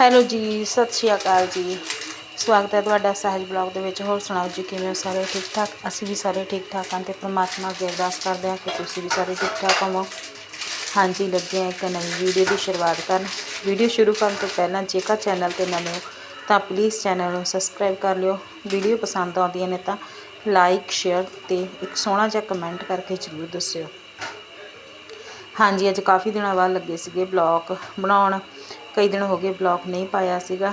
Hello ਜੀ, ਸਤਿ ਸ਼੍ਰੀ ਅਕਾਲ ਜੀ। ਸਵਾਗਤ ਹੈ ਤੁਹਾਡਾ ਸਹਿਜ ਬਲੌਗ ਦੇ ਵਿੱਚ। ਹੋਰ ਸੁਣਾਓ ਜੀ, ਕਿਵੇਂ ਹੋ ਸਾਰੇ ਠੀਕ ਠਾਕ ਅਸੀਂ ਵੀ ਸਾਰੇ ਠੀਕ ਠਾਕ ਹਾਂ ਤੇ ਪ੍ਰਮਾਤਮਾ ਅੱਗੇ ਅਰਦਾਸ ਕਰਦੇ ਹਾਂ ਕਿ ਤੁਸੀਂ ਵੀ ਸਾਰੇ ਠੀਕ ਠਾਕ ਹੋਵੋ। ਹਾਂਜੀ, ਲੱਗੇ ਹਾਂ ਇੱਕ ਨਵੀਂ ਵੀਡੀਓ ਦੀ ਸ਼ੁਰੂਆਤ ਕਰਨ। ਵੀਡੀਓ ਸ਼ੁਰੂ ਕਰਨ ਤੋਂ ਪਹਿਲਾਂ ਜੇਕਰ ਚੈਨਲ ਤੇ ਨਵੇਂ ਹੋ, ਤਾਂ ਪਲੀਜ਼ ਚੈਨਲ ਨੂੰ ਸਬਸਕ੍ਰਾਈਬ ਕਰ ਲਿਓ। ਵੀਡੀਓ ਪਸੰਦ ਆਉਂਦੀਆਂ ਨੇ ਤਾਂ ਲਾਈਕ, ਸ਼ੇਅਰ ਤੇ ਇੱਕ ਸੋਹਣਾ ਜਿਹਾ ਕਮੈਂਟ ਕਰਕੇ ਜ਼ਰੂਰ ਦੱਸਿਓ। ਹਾਂਜੀ, ਅੱਜ ਕਾਫੀ ਦਿਨਾਂ ਬਾਅਦ ਲੱਗੇ ਸੀਗੇ ਬਲੌਗ ਬਣਾਉਣ। ਕਈ ਦਿਨ ਹੋ ਗਏ ਬਲੌਗ ਨਹੀਂ ਪਾਇਆ ਸੀਗਾ।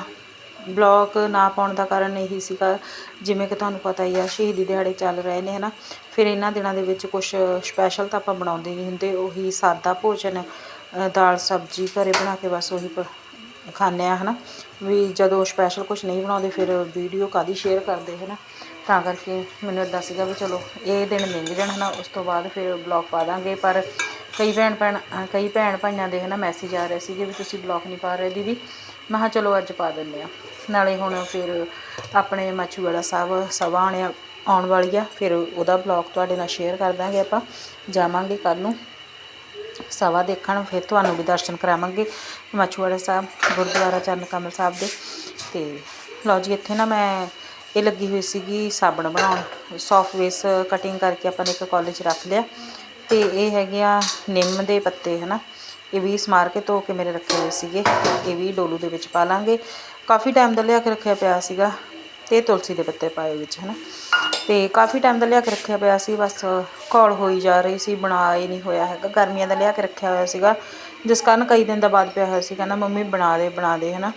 ਬਲੌਗ ਨਾ ਪਾਉਣ ਦਾ ਕਾਰਨ ਇਹੀ ਸੀਗਾ, ਜਿਵੇਂ ਕਿ ਤੁਹਾਨੂੰ ਪਤਾ ਹੀ ਆ, ਸ਼ਹੀਦੀ ਦਿਹਾੜੇ ਚੱਲ ਰਹੇ ਨੇ, ਹਨਾ। ਫਿਰ ਇਹਨਾਂ ਦਿਨਾਂ ਦੇ ਵਿੱਚ ਕੁਝ ਸਪੈਸ਼ਲ ਤਾਂ ਆਪਾਂ ਬਣਾਉਂਦੇ ਨਹੀਂ ਹੁੰਦੇ, ਉਹੀ ਸਾਦਾ ਭੋਜਨ ਦਾਲ ਸਬਜ਼ੀ ਘਰੇ ਬਣਾ ਕੇ ਬਸ ਉਹੀ ਪ- ਖਾਂਦੇ ਆ ਹਨਾ। ਵੀ ਜਦੋਂ ਸਪੈਸ਼ਲ ਕੁਝ ਨਹੀਂ ਬਣਾਉਂਦੇ, ਫਿਰ ਵੀਡੀਓ ਕਾਦੀ ਸ਼ੇਅਰ ਕਰਦੇ, ਹਨਾ। ਤਾਂ ਕਰਕੇ ਮੈਨੂੰ ਇਦਾਂ ਸੀਗਾ ਵੀ ਚਲੋ, ਇਹ ਦਿਨ ਲੰਘ ਜਾਣ, ਹਨਾ। ਉਸ ਤੋਂ ਬਾਅਦ ਫਿਰ ਬਲੌਗ ਪਾ ਦਾਂਗੇ, ਪਰ ਕਈ ਭੈਣ ਭੈਣ ਕਈ ਭੈਣ ਭਾਈਆਂ ਦੇ ਹਨਾ ਮੈਸੇਜ ਆ ਰਹੇ ਸੀਗੇ ਵੀ ਤੁਸੀਂ ਬਲੌਗ ਨਹੀਂ ਪਾ ਰਹੇ ਦੀਦੀ। ਮੈਂ ਕਿਹਾ ਚਲੋ ਅੱਜ ਪਾ ਦਿੰਦੇ ਆ ਨਾਲੇ ਹੁਣ ਫਿਰ ਆਪਣੇ ਮਾਚੂਵਾੜਾ ਸਾਹਿਬ, ਸਭਾ ਆਉਣੇ ਆਉਣ ਵਾਲੀ ਆ। ਫਿਰ ਉਹਦਾ ਬਲੌਗ ਤੁਹਾਡੇ ਨਾਲ ਸ਼ੇਅਰ ਕਰ ਦਾਂਗੇ ਆਪਾਂ। ਜਾਵਾਂਗੇ ਕੱਲ ਨੂੰ। ਸਵਾ ਦੇਖਣ, ਫਿਰ ਤੁਹਾਨੂੰ ਵੀ ਦਰਸ਼ਨ ਕਰਾਵਾਂਗੇ ਮਾਛੂਵਾੜਾ ਸਾਹਿਬ, ਗੁਰਦੁਆਰਾ ਚਰਨ ਕਮਲ ਸਾਹਿਬ ਦੇ। ਤੇ ਲਓ ਜੀ, ਇੱਥੇ ਨਾ ਮੈਂ ਇਹ ਲੱਗੀ ਹੋਈ ਸੀਗੀ ਸਾਬਣ ਬਣਾਉਣ। ਸੌਫਟ ਵੇਸ ਕਟਿੰਗ ਕਰਕੇ ਆਪਾਂ ਨੇ ਇੱਕ ਕਾਲਜ ਰੱਖ ਲਿਆ। ਤੇ ਇਹ ਹੈਗੇ ਆ ਨਿੰਮ ਦੇ ਪੱਤੇ, ਹਨਾ? ਇਹ ਵੀ ਸਮਾਰ ਕੇ ਧੋ ਕੇ ਮੇਰੇ ਰੱਖੇ ਹੋਏ ਸੀਗੇ। ਇਹ ਵੀ ਡੋਲੂ ਦੇ ਵਿੱਚ ਪਾ ਲਾਂਗੇ। ਕਾਫੀ ਟਾਈਮ ਦਾ ਲਿਆ ਕੇ ਰੱਖਿਆ ਪਿਆ ਸੀਗਾ ਤੇ ਤੁਲਸੀ ਦੇ ਪੱਤੇ ਪਾਏ ਵਿੱਚ, ਹਨਾ? ਤੇ ਕਾਫੀ ਟਾਈਮ ਦਾ ਲਿਆ ਕੇ ਰੱਖਿਆ ਪਿਆ ਸੀ, ਬਸ ਘੋਲ ਹੋਈ ਜਾ ਰਹੀ ਸੀ ਬਣਾ ਹੀ ਨਹੀਂ ਹੋਇਆ ਹੈਗਾ। ਗਰਮੀਆਂ ਦਾ ਲਿਆ ਕੇ ਰੱਖਿਆ ਹੋਇਆ ਸੀਗਾ। ਜਿਸ ਕਾਰਨ ਕਈ ਦਿਨ ਦਾ ਬਾਅਦ ਪਿਆ ਹੋਇਆ ਸੀ, ਕਹਿੰਦਾ, ਮੰਮੀ, ਬਣਾ ਦੇ ਬਣਾ ਦੇ, ਹਨਾ?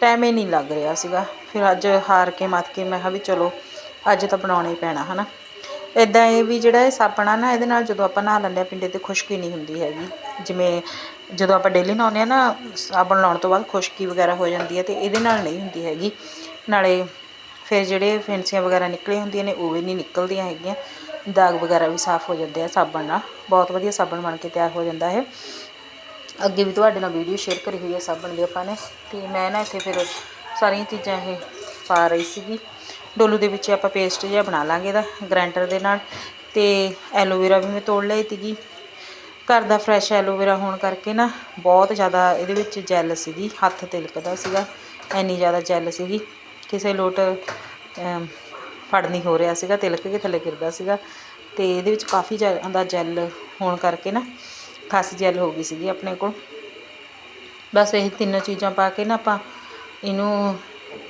ਟਾਈਮ ਹੀ ਨਹੀਂ ਲੱਗ ਰਿਹਾ ਸੀਗਾ। ਫਿਰ ਅੱਜ ਹਾਰ ਕੇ ਮੱਤ ਕੇ ਮੈਂ ਕਿਹਾ ਵੀ ਚਲੋ, ਅੱਜ ਤਾਂ ਬਣਾਉਣਾ ਹੀ ਪੈਣਾ, ਹਨਾ? ਇੱਦਾਂ ਇਹ ਵੀ ਜਿਹੜਾ ਇਹ ਸਾਬਣ ਆ ਨਾ ਇਹਦੇ ਨਾਲ ਜਦੋਂ ਆਪਾਂ ਨਹਾ ਲੈਂਦੇ ਆ ਪਿੰਡੇ ਤੇ ਖੁਸ਼ਕੀ ਨਹੀਂ ਹੁੰਦੀ ਹੈਗੀ। ਜਿਵੇਂ ਜਦੋਂ ਆਪਾਂ ਡੇਲੀ ਨਹਾਉਂਦੇ ਆ ਨਾ ਸਾਬਣ ਲਾਉਣ ਤੋਂ ਬਾਅਦ ਖੁਸ਼ਕੀ ਵਗੈਰਾ ਹੋ ਜਾਂਦੀ ਹੈ ਅਤੇ ਇਹਦੇ ਨਾਲ ਨਹੀਂ ਹੁੰਦੀ ਹੈਗੀ। ਨਾਲੇ ਫਿਰ ਜਿਹੜੇ ਫੈਂਸੀਆਂ ਵਗੈਰਾ ਨਿਕਲੀਆਂ ਹੁੰਦੀਆਂ ਨੇ, ਉਹ ਵੀ ਨਹੀਂ ਨਿਕਲਦੀਆਂ ਹੈਗੀਆਂ। ਦਾਗ ਵਗੈਰਾ ਵੀ ਸਾਫ਼ ਹੋ ਜਾਂਦੇ ਆ ਸਾਬਣ ਨਾਲ। ਬਹੁਤ ਵਧੀਆ ਸਾਬਣ ਬਣ ਕੇ ਤਿਆਰ ਹੋ ਜਾਂਦਾ ਹੈ ਅੱਗੇ ਵੀ ਤੁਹਾਡੇ ਨਾਲ ਵੀਡੀਓ ਸ਼ੇਅਰ ਕਰੀ ਹੋਈ ਹੈ ਸਾਬਣ ਦੀ ਆਪਾਂ ਨੇ। ਤੇ ਮੈਂ ਨਾ ਇੱਥੇ ਫਿਰ ਸਾਰੀਆਂ ਚੀਜ਼ਾਂ ਇਹ ਪਾ ਰਹੀ ਸੀਗੀ। ਡੋਲੂ ਦੇ ਵਿੱਚ ਆਪਾਂ ਪੇਸਟ ਜਿਹਾ ਬਣਾ ਲਾਂਗੇ ਇਹਦਾ ਗ੍ਰਾਈਂਡਰ ਦੇ ਨਾਲ। ਤੇ ਐਲੋਵੇਰਾ ਵੀ ਮੈਂ ਤੋੜ ਲਈ ਸੀਗੀ। ਘਰ ਦਾ ਫਰੈਸ਼ ਐਲੋਵੇਰਾ ਹੋਣ ਕਰਕੇ ਨਾ ਬਹੁਤ ਜ਼ਿਆਦਾ ਇਹਦੇ ਵਿੱਚ ਜੈਲ ਸੀਗੀ, ਹੱਥ ਤਿਲਕਦਾ ਸੀਗਾ, ਇੰਨੀ ਜ਼ਿਆਦਾ ਜੈਲ ਸੀਗੀ। ਕਿਸੇ ਲੋਟ ਫੜ ਨਹੀਂ ਹੋ ਰਿਹਾ ਸੀਗਾ, ਤਿਲਕ ਕੇ ਥੱਲੇ ਗਿਰਦਾ ਸੀਗਾ। ਤੇ ਇਹਦੇ ਵਿੱਚ ਕਾਫੀ ਜ਼ਿਆਦਾ ਜੈਲ ਹੋਣ ਕਰਕੇ ਨਾ ਖਾਸੀ ਜੈਲ ਹੋ ਗਈ ਸੀਗੀ ਆਪਣੇ ਕੋਲ। ਬਸ ਇਹ ਤਿੰਨ ਚੀਜ਼ਾਂ ਪਾ ਕੇ ਨਾ ਆਪਾਂ ਇਹਨੂੰ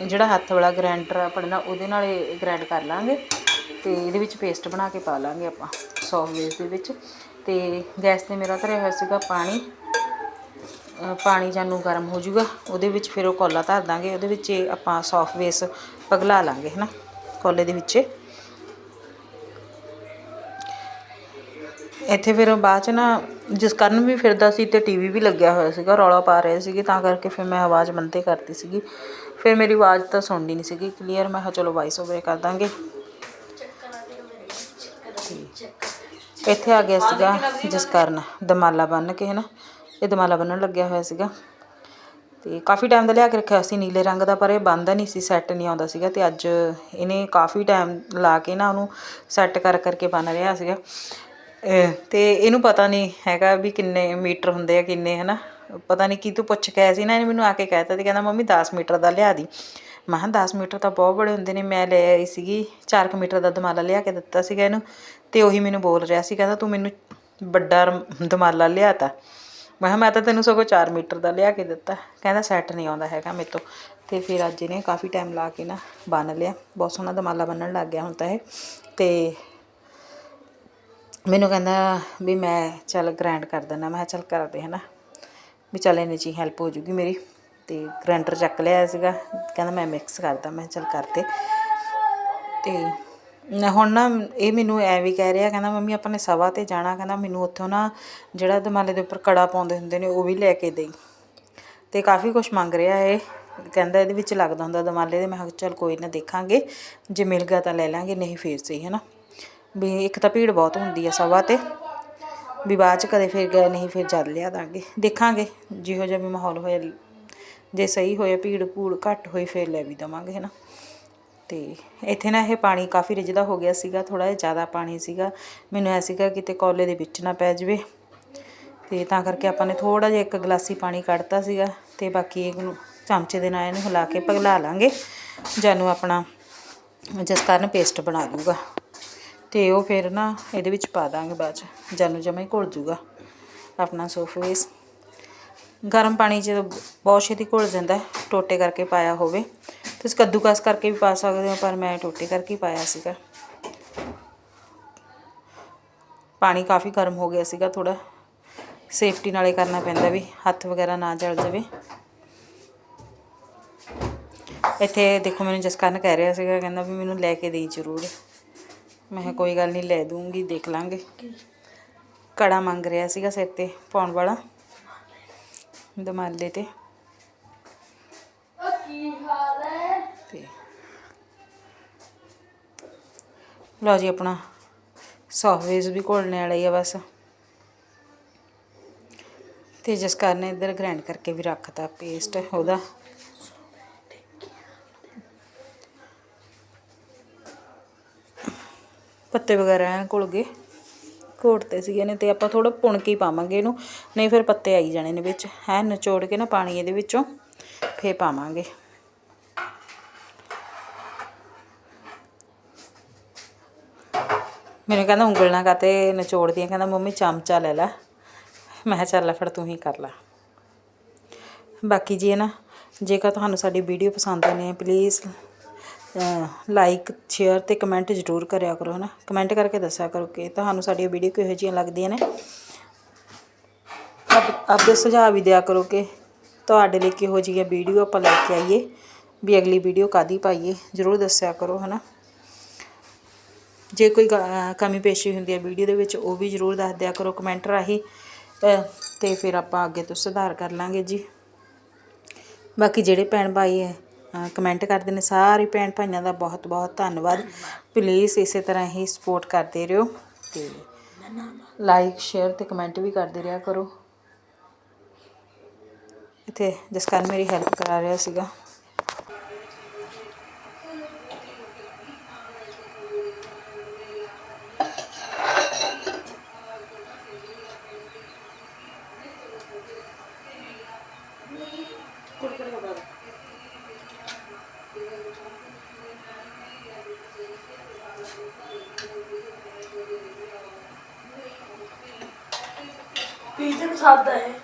ਜਿਹੜਾ ਹੱਥ ਵਾਲਾ ਗ੍ਰਾਈਂਡਰ ਆਪਣੇ ਨਾਲ, ਉਹਦੇ ਨਾਲ ਗ੍ਰਾਈਂਡ ਕਰ ਲਾਂਗੇ ਤੇ ਇਹਦੇ ਵਿੱਚ ਪੇਸਟ ਬਣਾ ਕੇ ਪਾ ਲਾਂਗੇ ਆਪਾਂ ਸੌਫਟ ਵੇਸ ਦੇ ਵਿੱਚ। ਤੇ ਗੈਸ ਤੇ ਮੇਰਾ ਧਰਿਆ ਹੋਇਆ ਸੀਗਾ ਪਾਣੀ। ਪਾਣੀ ਜਾਨੂੰ ਗਰਮ ਹੋ ਜਾਊਗਾ, ਉਹਦੇ ਵਿੱਚ ਫਿਰ ਉਹ ਕੋਲਾ ਧਰ ਦਾਂਗੇ, ਉਹਦੇ ਵਿੱਚ ਆਪਾਂ ਸੌਫਟ ਵੇਸ ਪਗਲਾ ਲਾਂਗੇ, ਹਨਾ? ਕੋਲੇ ਦੇ ਵਿੱਚ ਇੱਥੇ ਫਿਰ ਬਾਅਦ ਚ ਨਾ, ਜਿਸ ਕਾਰਨ ਵੀ ਫਿਰਦਾ ਸੀ ਤੇ ਟੀਵੀ ਵੀ ਲੱਗਿਆ ਹੋਇਆ ਸੀਗਾ, ਰੌਲਾ ਪਾ ਰਹੇ ਸੀਗੇ, ਤਾਂ ਕਰਕੇ ਫਿਰ ਮੈਂ ਆਵਾਜ਼ ਬੰਦ ਕਰਤੀ ਸੀਗੀ। ਫਿਰ ਮੇਰੀ ਆਵਾਜ਼ ਤਾਂ ਸੁਣਦੀ ਨਹੀਂ ਸੀਗੀ ਕਲੀਅਰ ਮੈਂ ਕਿਹਾ ਚਲੋ ਵਾਇਸ ਓਵਰ ਕਰ ਦਾਂਗੇ। ਇੱਥੇ ਆ ਗਿਆ ਸੀਗਾ ਜਿਸ ਕਾਰਨ ਦਮਾਲਾ ਬੰਨ ਕੇ ਹਨਾ, ਇਹ ਦਮਾਲਾ ਬੰਨਣ ਲੱਗਿਆ ਹੋਇਆ ਸੀਗਾ। ਤੇ ਕਾਫੀ ਟਾਈਮ ਦਾ ਲਿਆ ਕੇ ਰੱਖਿਆ ਸੀ, ਨੀਲੇ ਰੰਗ ਦਾ, ਪਰ ਇਹ ਬੰਦਾ ਨਹੀਂ ਸੀ ਸੈੱਟ ਨਹੀਂ ਆਉਂਦਾ ਸੀਗਾ, ਤੇ ਅੱਜ ਇਹਨੇ ਕਾਫੀ ਟਾਈਮ ਲਾ ਕੇ ਨਾ ਉਹਨੂੰ ਸੈੱਟ ਕਰ ਕਰਕੇ ਬੰਨ ਰਿਹਾ ਸੀਗਾ। ਅਹ ਤੇ ਇਹਨੂੰ ਪਤਾ ਨਹੀਂ ਹੈਗਾ ਵੀ ਕਿੰਨੇ ਮੀਟਰ ਹੁੰਦੇ ਆ, ਕਿੰਨੇ ਹਨਾ। ਪਤਾ ਨਹੀਂ ਕੀ ਤੂੰ ਪੁੱਛ ਕੇ ਆਇਆ ਸੀ ਨਾ, ਇਹਨੇ ਮੈਨੂੰ ਆ ਕੇ ਕਹਿਤਾ ਤੇ ਕਹਿੰਦਾ, ਮੰਮੀ 10 ਮੀਟਰ ਦਾ ਲਿਆ ਦੀ। ਮੈਂ ਕਿਹਾ 10 ਮੀਟਰ ਤਾਂ ਬਹੁਤ ਬੜੇ ਹੁੰਦੇ ਨੇ, ਮੈਂ ਲੈ ਆਈ ਸੀਗੀ 4 ਮੀਟਰ ਦਾ ਦਮਾਲਾ ਲਿਆ ਕੇ ਦਿੱਤਾ ਸੀਗਾ ਇਹਨੂੰ ਤੇ ਉਹੀ ਮੈਨੂੰ ਬੋਲ ਰਿਹਾ ਸੀ, ਕਹਿੰਦਾ, ਤੂੰ ਮੈਨੂੰ ਵੱਡਾ ਰਮ- ਦਮਾਲਾ ਲਿਆਤਾ। ਮੈਂ ਕਿਹਾ, ਮੈਂ ਤਾਂ ਤੈਨੂੰ ਸਗੋਂ 4 ਮੀਟਰ ਦਾ ਲਿਆ ਕੇ ਦਿੱਤਾ। ਕਹਿੰਦਾ, ਸੈੱਟ ਨਹੀਂ ਆਉਂਦਾ ਹੈਗਾ ਮੇਰੇ ਤੋਂ। ਤੇ ਫਿਰ ਅੱਜ ਇਹਨੇ ਕਾਫੀ ਟਾਈਮ ਲਾ ਕੇ ਨਾ ਬੰਨ ਲਿਆ। ਬਹੁਤ ਸੋਹਣਾ ਦਮਾਲਾ ਬੰਨਣ ਲੱਗ ਗਿਆ ਹੁਣ ਤਾਂ ਇਹ। ਤੇ ਮੈਨੂੰ ਕਹਿੰਦਾ ਵੀ ਮੈਂ ਚੱਲ ਗ੍ਰੈਂਡ ਕਰ ਦਿੰਦਾ, ਮੈਂ ਕਿਹਾ, ਚੱਲ ਕਰਦੇ ਹਨਾ ਵੀ ਚੱਲ ਇਹਨੇ ਚ ਹੀ ਹੈਲਪ ਹੋ ਜੂਗੀ ਮੇਰੀ। ਤੇ ਗ੍ਰਾਈਂਡਰ ਚੱਕ ਲਿਆ ਸੀਗਾ। ਕਹਿੰਦਾ ਮੈਂ ਮਿਕਸ ਕਰਦਾ। ਮੈਂ ਕਿਹਾ ਚੱਲ ਕਰਦੇ ਤੇ ਨ- ਹੁਣ ਨਾ ਇਹ ਮੈਨੂੰ ਐ ਵੀ ਕਹਿ ਰਿਹਾ, ਕਹਿੰਦਾ ਮੰਮੀ ਆਪਾਂ ਨੇ ਸਵਾ ਤੇ ਜਾਣਾ। ਕਹਿੰਦਾ ਮੈਨੂੰ ਉੱਥੋਂ ਨਾ ਜਿਹੜਾ ਦਮਾਲੇ ਦੇ ਉੱਪਰ ਕੜਾ ਪਾਉਂਦੇ ਹੁੰਦੇ ਨੇ, ਉਹ ਵੀ ਲੈ ਕੇ ਦੇਈ। ਤੇ ਕਾਫੀ ਕੁਝ ਮੰਗ ਰਿਹਾ ਇਹ। ਕਹਿੰਦਾ ਇਹਦੇ ਵਿੱਚ ਲੱਗਦਾ ਹੁੰਦਾ ਦਮਾਲੇ ਦੇ। ਮੈਂ ਕਿਹਾ ਚੱਲ ਕੋਈ ਨਾ ਦੇਖਾਂਗੇ। ਜੇ ਮਿਲ ਗਿਆ ਤਾਂ ਲੈ ਲਾਂਗੇ, ਨਹੀਂ ਫੇਰ ਸਹੀ ਹੈ ਨਾ ਵੀ ਇੱਕ ਤਾਂ ਭੀੜ ਬਹੁਤ ਹੁੰਦੀ ਆ ਸਵਾ ਤੇ। ਵੀ ਬਾਅਦ ਚ ਕਦੇ ਫਿਰ ਗਏ ਨਹੀਂ, ਫਿਰ ਜਦ ਲਿਆ ਦਾਂਗੇ ਦੇਖਾਂਗੇ, ਜਿਹੋ ਜਿਹਾ ਵੀ ਮਾਹੌਲ ਹੋਇਆ, ਜੇ ਸਹੀ ਹੋਇਆ, ਭੀੜ ਭੂੜ ਘੱਟ ਹੋਈ, ਫਿਰ ਲੈ ਵੀ ਦਵਾਂਗੇ ਹੈ ਨਾ ਤੇ ਇੱਥੇ ਨਾ ਇਹ ਪਾਣੀ ਕਾਫੀ ਰਿੱਝਦਾ ਹੋ ਗਿਆ ਸੀਗਾ ਥੋੜਾ ਜਿਹਾ ਜ਼ਿਆਦਾ ਪਾਣੀ ਸੀਗਾ। ਮੈਨੂੰ ਐ ਸੀਗਾ ਕਿਤੇ ਕੋਲੇ ਦੇ ਵਿੱਚ ਨਾ ਪੈ ਜਵੇ। ਤੇ ਤਾਂ ਕਰਕੇ ਆਪਾਂ ਨੇ ਥੋੜਾ ਜਿਹਾ ਇੱਕ ਗਲਾਸੀ ਪਾਣੀ ਕੱਢਤਾ ਸੀਗਾ, ਤੇ ਬਾਕੀ ਇਹਨੂੰ ਚਮਚੇ ਦੇ ਨਾਲ ਇਹਨੂੰ ਹਿਲਾ ਕੇ ਪਗਲਾ ਲਾਂਗੇ। ਜਾਨੂੰ ਆਪਣਾ ਜਿਸ ਕਾਰਨ ਪੇਸਟ ਬਣਾ ਦੂਗਾ ਤੇ ਉਹ ਫਿਰ ਨਾ ਇਹਦੇ ਵਿੱਚ ਪਾ ਦਾਂਗੇ ਬਾਅਦ ਚ ਜਾਨੂੰ ਜਮਾ ਹੀ ਘੁਲ ਜੂਗਾ। ਆਪਣਾ ਸੋਫਵੇਸ ਗਰਮ ਪਾਣੀ 'ਚ ਬਹੁਤ ਛੇਤੀ ਘੁਲ ਜਾਂਦਾ ਟੋਟੇ ਕਰਕੇ ਪਾਇਆ ਹੋਵੇ। ਤੁਸੀਂ ਕੱਦੂਕਸ ਕਰਕੇ ਵੀ ਪਾ ਸਕਦੇ ਹੋ, ਪਰ ਮੈਂ ਟੋਟੇ ਕਰਕੇ ਹੀ ਪਾਇਆ ਸੀਗਾ। ਪਾਣੀ ਕਾਫੀ ਗਰਮ ਹੋ ਗਿਆ ਸੀਗਾ ਥੋੜਾ ਸੇਫਟੀ ਨਾਲੇ ਕਰਨਾ ਪੈਂਦਾ ਵੀ ਹੱਥ ਵਗੈਰਾ ਨਾ ਜਲ ਜਾਵੇ। ਇੱਥੇ ਦੇਖੋ ਮੈਨੂੰ ਜਸਕਰਨ ਕਹਿ ਰਿਹਾ ਸੀਗਾ, ਕਹਿੰਦਾ ਵੀ ਮੈਨੂੰ ਲੈ ਕੇ ਦੇਈ ਜ਼ਰੂਰ। ਮੈਂ ਕਿਹਾ ਕੋਈ ਗੱਲ ਨਹੀਂ, ਲੈ ਦੂੰਗੀ ਦੇਖ ਲਾਂਗੇ। ਕੜਾ ਮੰਗ ਰਿਹਾ ਸੀਗਾ ਸਿਰ ਤੇ ਪਾਉਣ ਵਾਲਾ, ਦਮਾਲੇ ਤੇ। ਲਓ ਜੀ ਆਪਣਾ ਸੌਫਵੇਜ਼ ਵੀ ਘੋਲਣੇ ਵਾਲਾ ਹੀ ਆ ਬਸ। ਤੇ ਜਿਸ ਕਾਰਨ ਇੱਧਰ ਗ੍ਰਾਈਂਡ ਕਰਕੇ ਵੀ ਰੱਖਤਾ ਪੇਸਟ ਉਹਦਾ। ਪੱਤੇ ਵਗੈਰਾ ਐਨ ਘੁਲ ਗਏ। ਘੋਟਤੇ ਸੀਗੇ ਨੇ ਤੇ ਆਪਾਂ ਥੋੜਾ ਪੁਣ ਕੇ ਹੀ ਪਾਵਾਂਗੇ ਇਹਨੂੰ। ਨਹੀਂ ਫਿਰ ਪੱਤੇ ਆਈ ਜਾਣੇ ਨੇ ਵਿੱਚ। ਹੈ, ਨਿਚੋੜ ਕੇ ਨਾ ਪਾਣੀ ਇਹਦੇ ਵਿੱਚੋਂ, ਫੇਰ ਪਾਵਾਂਗੇ। ਮੈਨੂੰ ਕਹਿੰਦਾ ਉਂਗਲ ਨਾ ਕਾਤੇ ਨਿਚੋੜਦੀ ਕਹਿੰਦਾ ਮੰਮੀ ਚਮਚਾ ਲੈ ਲੈ। ਮੈਂ ਕਿਹਾ ਚੱਲ ਫਿਰ ਤੂੰ ਹੀ ਕਰ ਲੈ। ਬਾਕੀ ਜੀ ਇਹ ਨਾ, ਜੇਕਰ ਤੁਹਾਨੂੰ ਸਾਡੀ ਵੀਡੀਓ ਪਸੰਦ ਆਉਂਦੀ ਹੈ ਪਲੀਜ਼ ਲਾਈਕ ਸ਼ੇਅਰ ਅਤੇ ਕਮੈਂਟ ਜ਼ਰੂਰ ਕਰਿਆ ਕਰੋ ਹੈ ਨਾ ਕਮੈਂਟ ਕਰਕੇ ਦੱਸਿਆ ਕਰੋ ਕਿ ਤੁਹਾਨੂੰ ਸਾਡੀਆਂ ਵੀਡੀਓ ਕਿਹੋ ਜਿਹੀਆਂ ਲੱਗਦੀਆਂ ਨੇ। ਆਪਦੇ ਸੁਝਾਅ ਵੀ ਦਿਆ ਕਰੋ ਕਿ ਤੁਹਾਡੇ ਲਈ ਕਿਹੋ ਜਿਹੀਆਂ ਵੀਡੀਓ ਆਪਾਂ ਲੈ ਕੇ ਆਈਏ ਵੀ ਅਗਲੀ ਵੀਡੀਓ ਕਾਦੀ ਪਾਈਏ ਜ਼ਰੂਰ ਦੱਸਿਆ ਕਰੋ ਹੈ ਨਾ ਜੇ ਕੋਈ ਗ- ਕਮੀ ਪੇਸ਼ੀ ਹੁੰਦੀ ਹੈ ਵੀਡੀਓ ਦੇ ਵਿੱਚ ਉਹ ਵੀ ਜ਼ਰੂਰ ਦੱਸ ਦਿਆ ਕਰੋ ਕਮੈਂਟ ਰਾਹੀਂ। ਅ, ਤੇ ਫਿਰ ਆਪਾਂ ਅੱਗੇ ਤੋਂ ਸੁਧਾਰ ਕਰ ਲਾਂਗੇ ਜੀ। ਬਾਕੀ ਜਿਹੜੇ ਭੈਣ ਭਾਈ ਹੈ ਕਮੈਂਟ ਕਰਦੇ ਨੇ ਸਾਰੇ ਭੈਣ ਭਾਈਆਂ ਦਾ ਬਹੁਤ ਬਹੁਤ ਧੰਨਵਾਦ। ਪਲੀਜ਼ ਇਸੇ ਤਰ੍ਹਾਂ ਹੀ ਸਪੋਰਟ ਕਰਦੇ ਰਹੋ ਤੇ ਲਾਈਕ ਸ਼ੇਅਰ ਤੇ ਕਮੈਂਟ ਵੀ ਕਰਦੇ ਰਿਹਾ ਕਰੋ। ਇੱਥੇ ਜਸਕਰਨ ਮੇਰੀ ਹੈਲਪ ਕਰਾ ਰਿਹਾ ਸੀਗਾ। ਪੀਜ਼ਨ ਸਾਦਾ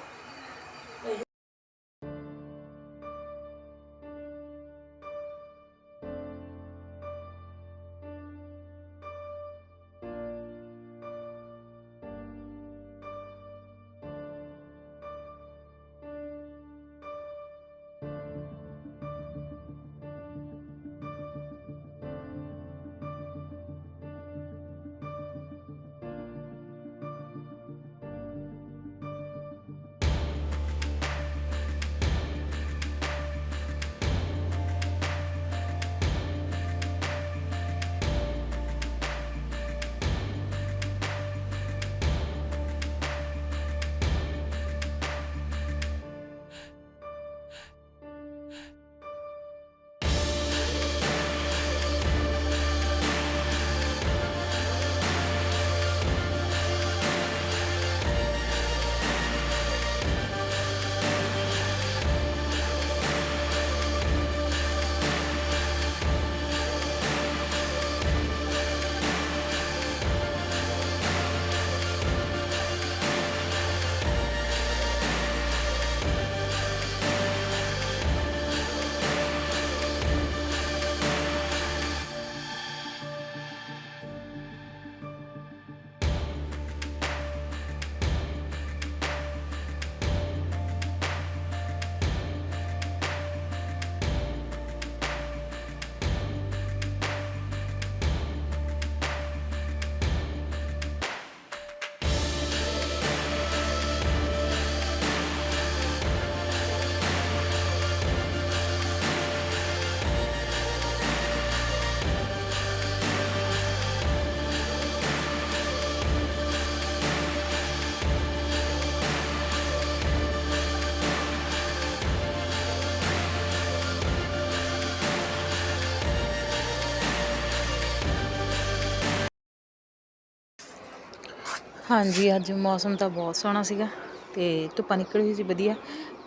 ਹਾਂਜੀ, ਅੱਜ ਮੌਸਮ ਤਾਂ ਬਹੁਤ ਸੋਹਣਾ ਸੀਗਾ ਤੇ ਧੁੱਪਾਂ ਨਿਕਲ ਹੋਈ ਸੀ, ਵਧੀਆ।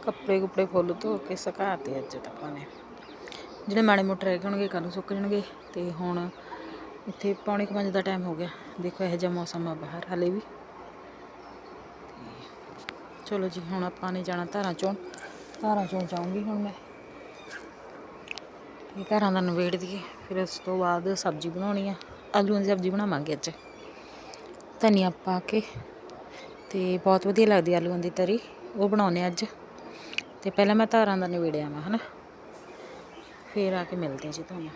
ਕੱਪੜੇ ਕੁਪੜੇ ਫੁੱਲ ਧੋ ਕੇ ਸੁਕਾਤੇ ਅੱਜ ਤਾਂ ਆਪਾਂ ਨੇ। ਜਿਹੜੇ ਮਾੜੇ ਮੋਟੇ ਰਹਿ ਗਏ ਹੋਣਗੇ ਕੱਲ੍ਹ ਨੂੰ ਸੁੱਕ ਜਾਣਗੇ ਤੇ ਹੁਣ ਇੱਥੇ ਪੌਣੇ ਕੁ ਪੰਜ ਦਾ ਟਾਈਮ ਹੋ ਗਿਆ। ਦੇਖੋ ਇਹੋ ਜਿਹਾ ਮੌਸਮ ਆ ਬਾਹਰ, ਹਾਲੇ ਵੀ। ਚਲੋ ਜੀ, ਹੁਣ ਆਪਾਂ ਨੇ ਜਾਣਾ ਧਾਰਾਂ ਚੋਂ ਧਾਰਾਂ ਚੋਂ ਜਾਊਂਗੀ ਹੁਣ ਮੈਂ। ਇਹ ਧਾਰਾਂ ਦਾ ਨਵੇੜ ਦੀਏ ਫਿਰ ਉਸ ਤੋਂ ਬਾਅਦ ਸਬਜ਼ੀ ਬਣਾਉਣੀ ਆ। ਆਲੂਆਂ ਦੀ ਸਬਜ਼ੀ ਬਣਾਵਾਂਗੇ ਅੱਜ। ਧਨੀਆ ਪਾ ਕੇ ਤੇ ਬਹੁਤ ਵਧੀਆ ਲੱਗਦੀ ਆਲੂਆਂ ਦੀ ਤਰੀ, ਉਹ ਬਣਾਉਨੇ ਅੱਜ। ਤੇ ਪਹਿਲਾਂ ਮੈਂ ਧਾਰਾਂ ਦਾ ਨਿਬੇੜਿਆ ਮੈਂ ਹਨਾ? ਫੇਰ ਆ ਕੇ ਮਿਲਦੇ ਹਾਂ ਜੀ ਤੁਹਾਨੂੰ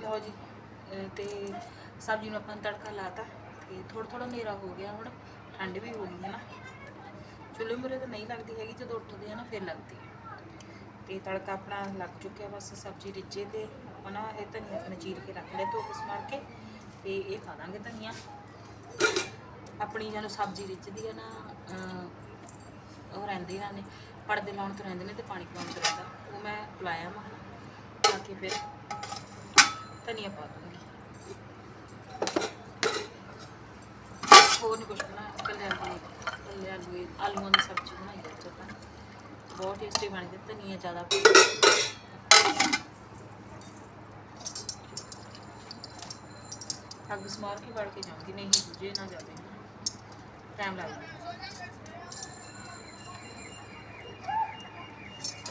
ਲਓ ਜੀ ਅਹ ਤੇ ਸਬਜ਼ੀ ਨੂੰ ਆਪਾਂ ਨੇ ਤੜਕਾ ਲਾਤਾ ਤੇ ਥੋੜਾ ਥੋੜਾ ਹਨੇਰਾ ਹੋ ਗਿਆ ਹੁਣ, ਠੰਡ ਵੀ ਹੋ ਗਈ ਹੈ ਨਾ। ਚੁੱਲ੍ਹੇ ਮੁਰੇ ਤਾਂ ਨਹੀਂ ਲੱਗਦੀ ਹੈਗੀ, ਜਦੋਂ ਉੱਠਦੇ ਆ ਨਾ ਫਿਰ ਲੱਗਦੀ ਹੈ। ਤੇ ਤੜਕਾ ਆਪਣਾ ਲੱਗ ਚੁੱਕਿਆ ਬਸ ਸਬਜ਼ੀ ਰਿੱਝੇ ਤੇ ਆਪਾਂ ਨਾ ਇਹ ਧਨੀਆ ਆਪਣੇ ਚੀਰ ਕੇ ਰੱਖ ਲਿਆ ਧੋ ਕੇ ਸਮਾਰ ਕੇ ਤੇ ਇਹ ਖਾ ਦਾਂਗੇ ਧਨੀਆ। ਆਪਣੀ ਜਦੋਂ ਸਬਜ਼ੀ ਰਿੱਝਦੀ ਆ ਨਾ ਉਹ ਰਹਿੰਦੇ ਇਹਨਾਂ ਨੇ, ਪਰਦੇ ਲਾਉਣ ਤੋਂ ਰਹਿੰਦੇ ਨੇ ਤੇ ਪਾਣੀ ਪਾਉਣ ਤੋਂ ਰਹਿੰਦਾ, ਉਹ ਮੈਂ ਲਾਇਆ ਮਾ ਤਾਂ ਕਿ ਫਿਰ ਧਨੀਆ ਪਾ ਦੂੰਗੀ। ਹੋਰ ਨਹੀਂ ਕੁਛ ਬਣਾਇਆ। ਕੱਲੇ ਆਲੂ ਕੱਲੇ ਆਲੂ ਆਲੂਆਂ ਦੀ ਸਬਜ਼ੀ ਬਣਾਈ ਹੈ ਅੱਜ ਆਪਾਂ ਬਹੁਤ ਟੇਸਟੀ ਬਣਦੀ ਧਨੀਆ ਜ਼ਿਆਦਾ ਪਾ ਅੱਗ ਸਮਾਰ ਕੇ ਵੜ ਕੇ ਜਾਊਂਗੀ, ਨਹੀਂ ਦੂਜੇ ਨਾ ਜਾਵੇ ਟਾਈਮ ਲੱਗਦਾ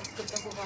ਇੱਕ ਤਾਂ ਗੋਹਾ